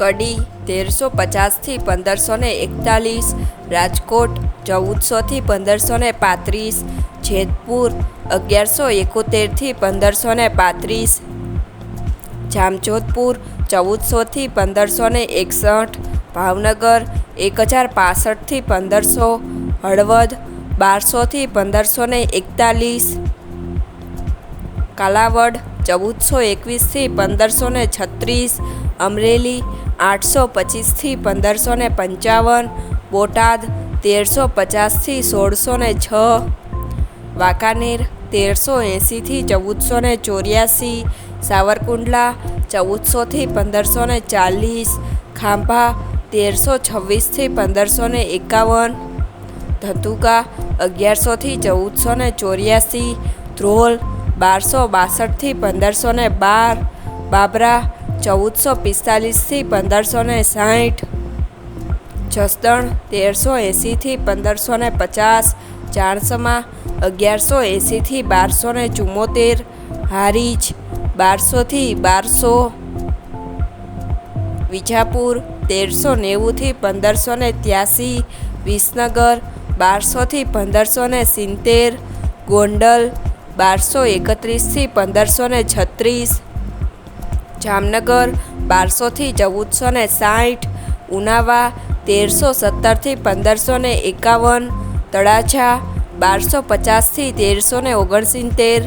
કડી, તેરસો પચાસથી પંદરસો ને એકતાલીસ, રાજકોટ ચૌદસોથી પંદરસો ને પાંત્રીસ, જેતપુર અગિયારસો એકોતેરથી પંદરસો ને પાંત્રીસ, જામજોધપુર ચૌદસોથી પંદરસો ને એકસઠ, ભાવનગર એક હજાર પાસઠથી પંદરસો, હળવદ બારસોથી પંદરસો ને એકતાલીસ, કાલાવડ ચૌદસો એકવીસથી પંદરસો ને છત્રીસ, અમરેલી આઠસો પચીસથી પંદરસો ને પંચાવન, બોટાદ તેરસો પચાસથી સોળસો ને છ, વાંકાનેર તેરસો એંસીથી ચૌદસો ને ચોર્યાસી, સાવરકુંડલા ચૌદસોથી પંદરસો ને ચાલીસ, ખાંભા તેરસો છવ્વીસથી પંદરસો ને એકાવન, ધતુકા અગિયારસોથી ચૌદસો ને ચોર્યાસી, ધ્રોલ બારસો બાસઠથી પંદરસો ને બાર, બાબરા ચૌદસો પિસ્તાલીસથી પંદરસો ને સાઠ જસદણ તેરસો એંસીથી પંદરસો ને પચાસ ચાણસમા અગિયારસો એંસીથી બારસો ને ચુમ્મોતેર હારીજ બારસોથી બારસો, વિજાપુર તેરસો નેવુંથી પંદરસો ને ત્યાસી વિસનગર બારસોથી પંદરસો ને સિત્તેર, ગોંડલ બારસો એકત્રીસથી પંદરસો ને છત્રીસ. જામનગર બારસોથી ચૌદસો ને સાઠ. ઉનાવા તેરસો સત્તરથી પંદરસો ને એકાવન. તળાજા બારસો પચાસથી તેરસો ને ઓગણસિત્તેર.